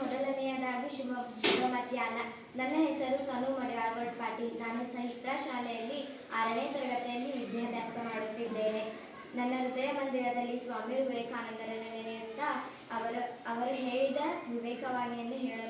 ಮೊದಲನೆಯದಾಗಿ ಶುಭ ಶುಭ ಮಧ್ಯಾಹ್ನ. ನನ್ನ ಹೆಸರು ತನು ಮಡಿವಾಳಗೌಡ್ ಪಾಟೀಲ್. ನಾನು ಸಹಿಪ್ರಾ ಶಾಲೆಯಲ್ಲಿ ಆರನೇ ತರಗತಿಯಲ್ಲಿ ವಿದ್ಯಾಭ್ಯಾಸ ಮಾಡುತ್ತಿದ್ದೇನೆ. ನನ್ನ ಹೃದಯ ಮಂದಿರದಲ್ಲಿ ಸ್ವಾಮಿ ವಿವೇಕಾನಂದರನ್ನು ನೆನೆಯುತ್ತಾ, ಅವರು ಅವರು ಹೇಳಿದ ವಿವೇಕವಾಣಿಯನ್ನು ಹೇಳಲು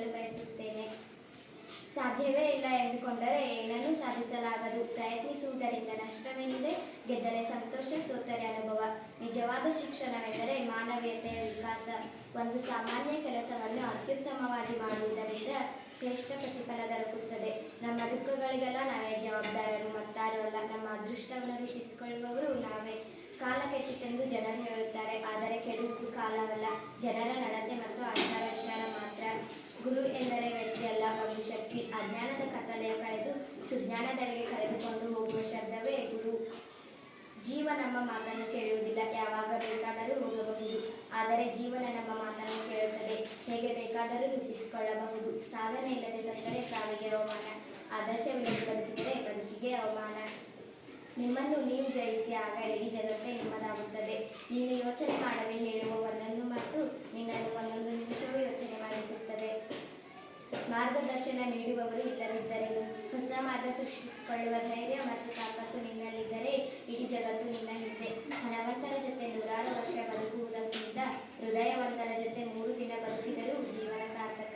ಸಾಧ್ಯವೇ ಇಲ್ಲ ಎಂದುಕೊಂಡರೆ ಏನನ್ನೂ ಸಾಧಿಸಲಾಗದು. ಪ್ರಯತ್ನಿಸುವುದರಿಂದ ನಷ್ಟವೇನಿದೆ ಗೆದ್ದರೆ ಸಂತೋಷ, ಸೋತರೆ ಅನುಭವ. ನಿಜವಾದ ಶಿಕ್ಷಣವೆಂದರೆ ಮಾನವೀಯತೆಯ ವಿಕಾಸ. ಒಂದು ಸಾಮಾನ್ಯ ಕೆಲಸವನ್ನು ಅತ್ಯುತ್ತಮವಾಗಿ ಮಾಡುವುದರಿಂದ ಶ್ರೇಷ್ಠ ಪ್ರತಿಫಲ ದೊರಕುತ್ತದೆ. ನಮ್ಮ ದುಃಖಗಳಿಗೆಲ್ಲ ನಾವೇ ಜವಾಬ್ದಾರರು, ಮತ್ತಾರೂ ಅಲ್ಲ. ನಮ್ಮ ಅದೃಷ್ಟವನ್ನು ರೂಪಿಸಿಕೊಳ್ಳುವವರು ನಾವೇ. ಕಾಲ ಕೆಟ್ಟಿತೆಂದು ಜನರು ಹೇಳುತ್ತಾರೆ. ಆದರೆ ಕೆಡುವುದು ಕಾಲವಲ್ಲ. ಜನರ ನಡತೆ ಮತ್ತು ಆಚಾರ ವಿಚಾರ ಮಾತ್ರ. ಗುರು ಅಜ್ಞಾನದ ಕತ್ತಲೆಯ ಕಳೆದು ಸುಜ್ಞಾನದೆಡೆಗೆ ಕರೆದುಕೊಂಡು ಹೋಗುವ ಶಬ್ದವೇ ಗುರು. ಜೀವ ನಮ್ಮ ಮಾತನ್ನು ಕೇಳುವುದಿಲ್ಲ, ಯಾವಾಗ ಬೇಕಾದರೂ ಹೋಗಬಹುದು. ಆದರೆ ಜೀವನ ನಮ್ಮ ಮಾತನ್ನು ಕೇಳುತ್ತದೆ. ಹೇಗೆ ಬೇಕಾದರೂ ರೂಪಿಸಿಕೊಳ್ಳಬಹುದು. ಸಾಧನೆ ಇಲ್ಲದೆ ಸತ್ತರೆ ಸಾವಿಗೆ ಅವಮಾನ. ಆದರ್ಶವಿಲ್ಲದೆ ಬದುಕಿದರೆ ಬದುಕಿಗೆ ಅವಮಾನ. ನಿಮ್ಮನ್ನು ನೀವು ಜಯಿಸಿ, ಆಗ ಇಡೀ ಜಗತ್ತೇ ನಿಮ್ಮದಾಗುತ್ತದೆ. ನೀನು ಮಾರ್ಗದರ್ಶನ ನೀಡುವವರು ಇಲ್ಲದಿದ್ದರೆ ಹೊಸ ಮಾರ್ಗ ಸೃಷ್ಟಿಸಿಕೊಳ್ಳುವ ಧೈರ್ಯ ಮತ್ತು ತಾಕತ್ತು ನಿನ್ನಲ್ಲಿದ್ದರೆ, ಇಡೀ ಜಗತ್ತು ನಿನ್ನ ಹಿಂದೆ. ಹಣವಂತರ ಜೊತೆ ನೂರಾರು ವರ್ಷ ಬದುಕುವುದಕ್ಕಿಂತ ಹೃದಯವಂತರ ಜೊತೆ ಮೂರು ದಿನ ಬದುಕಿದರೂ ಜೀವನ ಸಾರ್ಥಕ.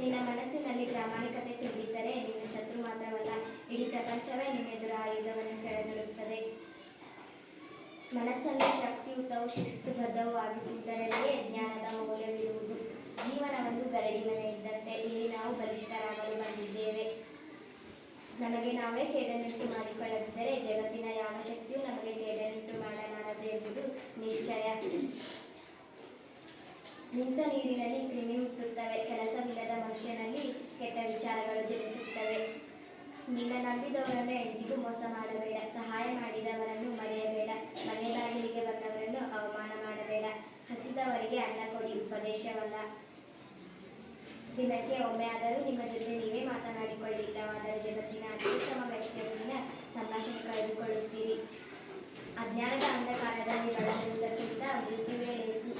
ನಿನ್ನ ಮನಸ್ಸಿನಲ್ಲಿ ಪ್ರಾಮಾಣಿಕತೆ ತುಂಬಿದ್ದರೆ ನಿನ್ನ ಶತ್ರು ಮಾತ್ರವಲ್ಲ, ಇಡೀ ಪ್ರಪಂಚವೇ ನಿನ್ನೆದುರು ಆಯುಧವನ್ನು ಕೆಳಗಿಡುತ್ತದೆ. ಮನಸ್ಸನ್ನು ಶಕ್ತಿಯುತವು ಶಿಸ್ತುಬದ್ಧವೂ ಆಗಿಸುವುದರಲ್ಲಿಯೇ ಜ್ಞಾನದ ಮೌಲ್ಯವಿರುವುದು. ಜೀವನ ಒಂದು ಗರಡಿ ಮನೆ ಇದ್ದಂತೆ ಇಲ್ಲಿ ನಾವು ಬಲಿಷ್ಠರಾಗಲು ಬಂದಿದ್ದೇವೆ ನಮಗೆ ನಾವೇ ಕೇಡನ್ನುಂಟು ಮಾಡಿಕೊಳ್ಳದಿದ್ದರೆ ಜಗತ್ತಿನ ಯಾವ ಶಕ್ತಿಯೂ ನಮಗೆ ಕೇಡನ್ನುಂಟು ಮಾಡಲಾರದು ಎಂಬುದು ನಿಶ್ಚಯ. ನಿಂತ ನೀರಿನಲ್ಲಿ ಕ್ರಿಮಿ ಹುಟ್ಟುತ್ತವೆ. ಕೆಲಸವಿಲ್ಲದ ಮನುಷ್ಯನಲ್ಲಿ ಕೆಟ್ಟ ವಿಚಾರಗಳು ಜನಿಸುತ್ತವೆ. ನಿನ್ನ ನಂಬಿದವರನ್ನು ಎಂದಿಗೂ ಮೋಸ ಮಾಡಬೇಡ. ದಿನಕ್ಕೆ ಒಮ್ಮೆ ಆದರೂ ನಿಮ್ಮ ಜೊತೆ ನೀವೇ ಮಾತನಾಡಿಕೊಳ್ಳಿ. ಇಲ್ಲವಾದರೆ ಜಗತ್ತಿನ ಅತ್ಯುತ್ತಮ ವ್ಯಕ್ತಿಯೊಂದಿಗಿನ ಸಂಭಾಷಣೆ ಕಳೆದುಕೊಳ್ಳುತ್ತೀರಿ. ಅಜ್ಞಾನದ ಅಂಧಕಾರದಲ್ಲಿ ಬಳಲುವುದಕ್ಕಿಂತ ಮೃತ್ಯುವೇ ಲೇಸು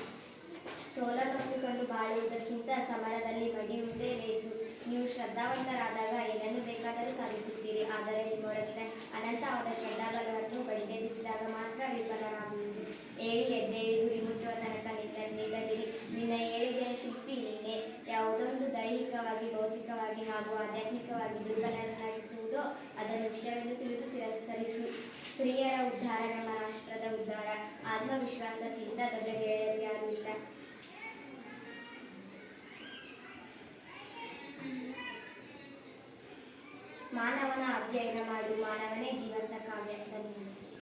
ಸೋಲನ್ನೊಪ್ಪಿಕೊಂಡು ಬಾಳುವುದಕ್ಕಿಂತ ಸಮರದಲ್ಲಿ ಮಡಿಯುವುದೇ ಲೇಸು ನೀವು ಶ್ರದ್ಧಾವಂತರಾದಾಗ ಏನನ್ನು ಬೇಕಾದರೂ ಸಾಧಿಸುತ್ತೀರಿ. ಆದರೆ ನಿಮ್ಮೊಳಗಿನ ಅನಂತವಾದ ಶ್ರದ್ಧಾಬಲವನ್ನು ಹಾಗೂ ಆಧ್ಯಾತ್ಮಿಕವಾಗಿ ದುರ್ಬಲರನ್ನಾಗಿಸುವುದು ಅದನ್ನು ವಿಷಯವೆಂದು ತಿಳಿದು ತಿರಸ್ಕರಿಸು. ಸ್ತ್ರೀಯರ ಉದ್ಧಾರ ನಮ್ಮ ರಾಷ್ಟ್ರದ ಉದ್ಧಾರ. ಆತ್ಮವಿಶ್ವಾಸಕ್ಕಿಂತ ದೊಡ್ಡ ಗೆಳೆಯರು ಯಾರೂ ಇಲ್ಲ. ಮಾನವನ ಅಧ್ಯಯನ ಮಾಡು. ಮಾನವನೇ ಜೀವಂತ ಕಾವ್ಯ. ಧನ್ಯವಾದ.